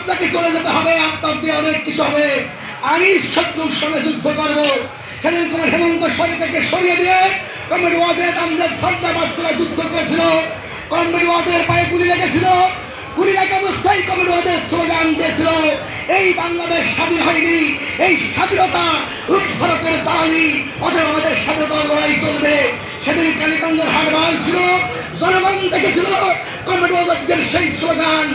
আপনাকে চলে যেতে হবে, আপনার দিয়ে অনেক কিছু হবে। আমি শত্রুর সঙ্গে যুদ্ধ করব। সেদিন কোন হেমন্ত সরকারকে সরিয়ে দিয়ে কমরেড ওয়াজেদ আমজাদ সর্দার বাচ্চারা যুদ্ধ করেছিল। কমরেড ওয়াজের পায়ে গুলি লেগেছিল। গুলি লাগা অবস্থায় কমরেড ওয়াজের স্লোগান দিয়েছিল, এই বাংলাদেশ স্বাধীন হয়নি। এই স্বাধীনতা রুশ ভারতের দালালি, অতএব আমাদের স্বাধীনতার লড়াই চলবে। সেদিন কালীগঞ্জের হাটবার ছিল, জনগণ দেখেছিল কমরেড ওয়াজের সেই স্লোগান।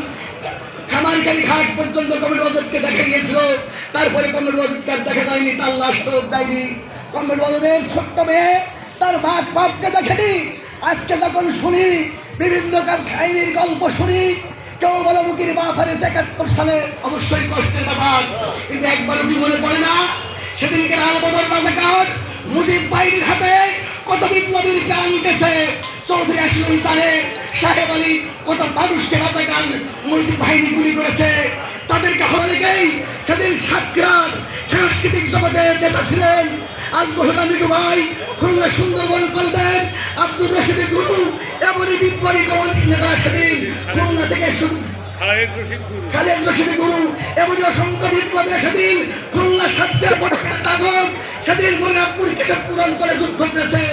খামারকারী ঘাট পর্যন্ত কমরেড ওয়াজেদকে দেখা গিয়েছিল তারপরে ওয়াজেদকে আর দেখা যায়নি তার লাশ ফেরত দেয়নি। কমরেড ওয়াজেদের ছোট্ট মেয়ে তার বাপ বাপকে দেখেনি আজকে যখন শুনি, বিভিন্ন খাইনির গল্প শুনি, কেউ বলো মুখির বাপ হারিয়েছে একাত্তর সালে অবশ্যই কষ্টের ব্যাপার। কিন্তু একবার মনে পড়ে না, সেদিনকে আলবদর রাজাকার মুজিব বাহিনীর হাতে কত বিপ্লবীর প্রাণ গেছে। চৌধুরী আসলুন জানে সাহেব আলী কত মানুষকে রাজাকার মুজিব বাহিনী গুলি করেছে। তাদেরকে অনেকেই সেদিন সাতক্ষীরার সাংস্কৃতিক জগতের নেতা ছিলেন আকবরতা মিটু ভাই খুলনা সুন্দরবন কলেজের আব্দুর রশিদের গুরু এমনই বিপ্লবী কমল নেতা সেদিন খুলনা থেকে শুরু খালেদ রশিদ গুরু। এমনই অসংখ্য সেদিন খুলনা তাগম সেদিন মুরাদপুর কেশবপুর অঞ্চলে যুদ্ধ করেছে।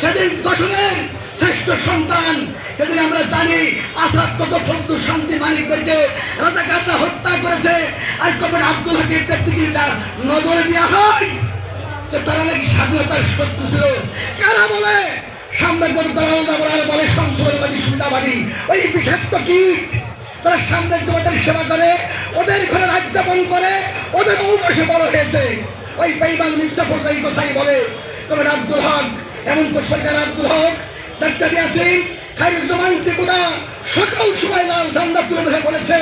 সেদিন দশনের শ্রেষ্ঠ সন্তান সেদিন আমরা জানি আসাদ তত ফজলুর শান্তি মানিকদেরকে রাজাকাররা হত্যা করেছে, আর কবর আব্দুল হাকিমদের দিকে নজরে দেওয়া হয় তারা নাকি স্বাধীনতার শত্রু ছিল। কারা বলে? সাম্রাজ্যবাদ দালালদা বলার বলে সংশোধনবাদী সুবিধাবাদী। ওই বিষাক্ত কীট। তারা সাম্রাজ্যবাদের সেবা করে, ওদের ঘরে রাজ্যাপন করে, ওদের ঔরসে বড় হয়েছে। ওই বেইমান মির্জাফর এই কথাই বলে, তবে আব্দুল হক, এমন তো সরকার আব্দুল হক ডাক্তার ইয়াসিন খায়রুজ্জামান ত্রিপুরা সকল সময় লাল ঝান্ডা তুলে ধরে বলেছে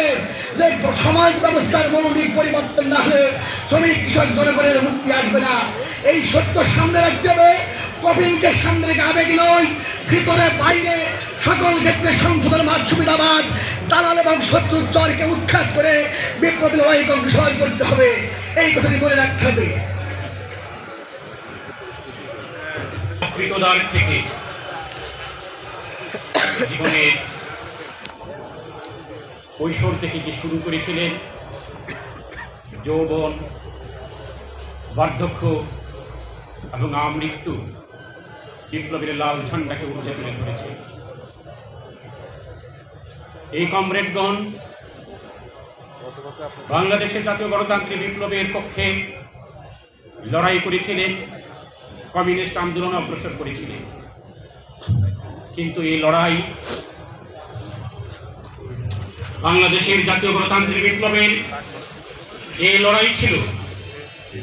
যে সমাজ ব্যবস্থার মৌলিক পরিবর্তন না হলে শ্রমিক, কৃষক, জনগণের মুক্তি আসবে না। এই সত্য সামনে রাখতে হবে। কপিলকে সামনে রেখে আবেগ নয়, ভিতরে, বাইরে, সকল ক্ষেত্রে সংশোধন মাঝ সুবিধাবাদ। দালাল এবং শত্রুর চরকে উৎখাত করে বিপ্লবী লড়াইকে অগ্রসর করতে হবে। এই কথাটি মনে রাখতে হবে। থেকে জীবনের কৈশোর থেকে যে শুরু করেছিলেন, যৌবন, বার্ধক্য এবং আমৃত্যু, বিপ্লবীর লাল ঝান্ডাকে তুলে ধরেছে এই কমরেডগণ বাংলাদেশের জাতীয় গণতান্ত্রিক বিপ্লবের পক্ষে লড়াই করেছিলেন, কমিউনিস্ট আন্দোলন অগ্রসর করেছিলেন। কিন্তু এই লড়াই বাংলাদেশের জাতীয় গণতান্ত্রিক বিপ্লবের এই লড়াই ছিল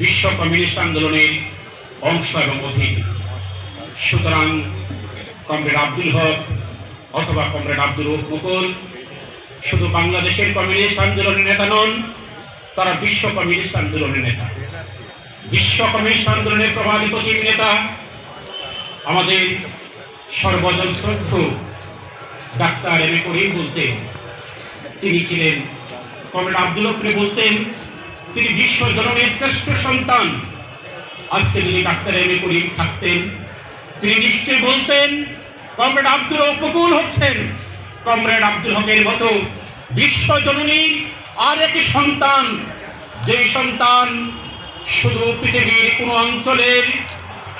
বিশ্ব কমিউনিস্ট আন্দোলনের অংশ এবং অধীন। সুতরাং কমরেড আব্দুল হক অথবা কমরেড আব্দুল মুকুল শুধু বাংলাদেশের কমিউনিস্ট আন্দোলনের নেতা নন, তারা বিশ্ব কমিউনিস্ট আন্দোলনের নেতা। বিশ্ব কমিউনিস্ট আন্দোলনের প্রভাবী প্রতীক নেতা, আমাদের সর্বজন শ্রদ্ধ। ডাক্তার এম এ করিম বলতেন, তিনি ছিলেন কমরেড আব্দুল হকরে বলতেন, তিনি বিশ্ব জননের শ্রেষ্ঠ সন্তান। আজকে যদি ডাক্তার এম এ করিম থাকতেন, তিনি নিশ্চয় বলতেন, কমরেড আব্দুল উপকূল হচ্ছেন। কমরেড আব্দুল হকের মতো বিশ্ব জননী আর একটি সন্তান। যে সন্তান শুধু পৃথিবীর কোনো অঞ্চলের,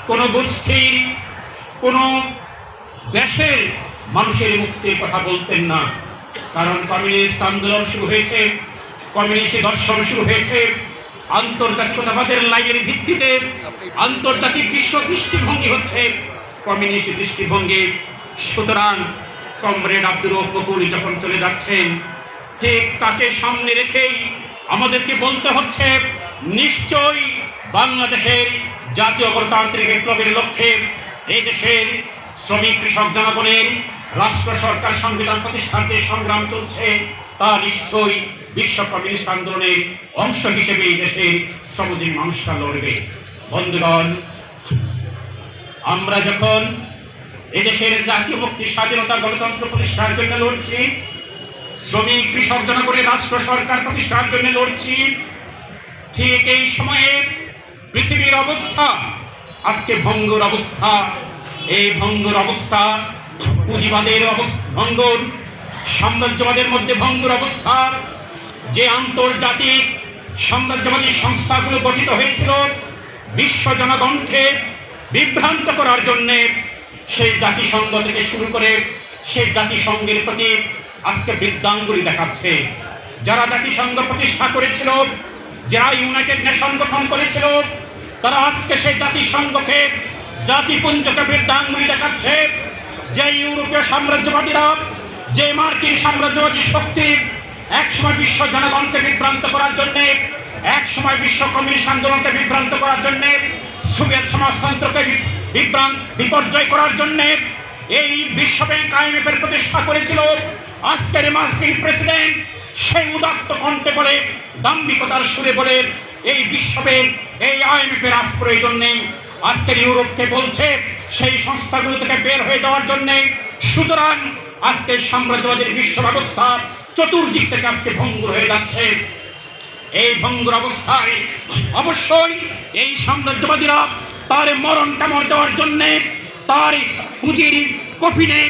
কোনো গোষ্ঠীর, কোনো দেশের মানুষের মুক্তির কথা বলতেন না। কারণ কমিউনিস্ট আন্দোলন শুরু হয়েছে, কমিউনিস্ট দর্শন শুরু হয়েছে। আন্তর্জাতিকতাবাদের লাইনের ভিত্তিতে আন্তর্জাতিক বিশ্ব দৃষ্টিভঙ্গি হচ্ছে কমিউনিস্ট দৃষ্টিভঙ্গি। সুতরাং কমরেড আব্দুর বকুল যখন চলে যাচ্ছেন, ঠিক তাকে সামনে রেখেই আমাদেরকে বলতে হচ্ছে, নিশ্চয়ই বাংলাদেশের জাতীয় গণতান্ত্রিক বিপ্লবের লক্ষ্যে এই দেশের শ্রমিক, কৃষক জনগণের রাষ্ট্র সরকার সংবিধান প্রতিষ্ঠার যে সংগ্রাম চলছে, তা নিশ্চয়ই বিশ্ব কমিউনিস্ট আন্দোলনের অংশ হিসেবে এই দেশের শ্রমজীবী মানুষরা লড়বে। বন্ধুগণ, আমরা যখন এদেশের জাতীয় মুক্তি, স্বাধীনতা গণতন্ত্র প্রতিষ্ঠার জন্য লড়ছি, শ্রমিক, কৃষক জনগণের রাষ্ট্র সরকার প্রতিষ্ঠার জন্য লড়ছি, ঠিক এই সময়ে পৃথিবীর অবস্থা, আজকে ভঙ্গুর অবস্থা এই ভঙ্গুর অবস্থা পুঁজিবাদের অবস্থা, ভঙ্গুর, সাম্রাজ্যবাদের মধ্যে ভঙ্গুর অবস্থা, যে আন্তর্জাতিক সাম্রাজ্যবাদী সংস্থাগুলো গঠিত হয়েছিল, বিশ্ব জনগণকে বিভ্রান্ত করার জন্যে সেই জাতিসংঘ থেকে শুরু করে সেই জাতিসংঘের প্রতি আজকে বৃদ্ধাঙ্গুলি দেখাচ্ছে। যারা জাতিসংঘ প্রতিষ্ঠা করেছিল, যারা ইউনাইটেড নেশন গঠন করেছিল, তারা আজকে সেই জাতিসংঘকে জাতিপুঞ্জকে বৃদ্ধাঙ্গুলি দেখাচ্ছে। যে ইউরোপীয় সাম্রাজ্যবাদীরা, যে মার্কিন সাম্রাজ্যবাদী শক্তি একসময় বিশ্ব জনগণকে বিভ্রান্ত করার জন্যে, একসময় বিশ্ব কমিউনিস্ট আন্দোলনকে বিভ্রান্ত করার জন্যে, সোভিয়েত সমাজতন্ত্রকে বিভ্রান্ত বিপর্যয় করার জন্যে এই বিশ্ব ব্যাংক আইএমএফের প্রতিষ্ঠা করেছিল আজকের মার্কিন প্রেসিডেন্ট সেই উদাত্ত কণ্ঠে বলে, দাম্ভিকতার সুরে বলে, এই বিশ্ব ব্যাংক এই আইএমএফের আজ প্রয়োজন নেই আজকের ইউরোপকে বলছে, সেই সংস্থাগুলো থেকে বের হয়ে যাওয়ার জন্যে। সুতরাং আজকে সাম্রাজ্যবাদের বিশ্ব ব্যবস্থা চতুর্দিক থেকে আজকে ভঙ্গুর হয়ে যাচ্ছে। এই ভঙ্গুর অবস্থায় অবশ্যই এই সাম্রাজ্যবাদীরা তার মরণ কামড় দেওয়ার জন্যে, তার পুঁজির কফিনে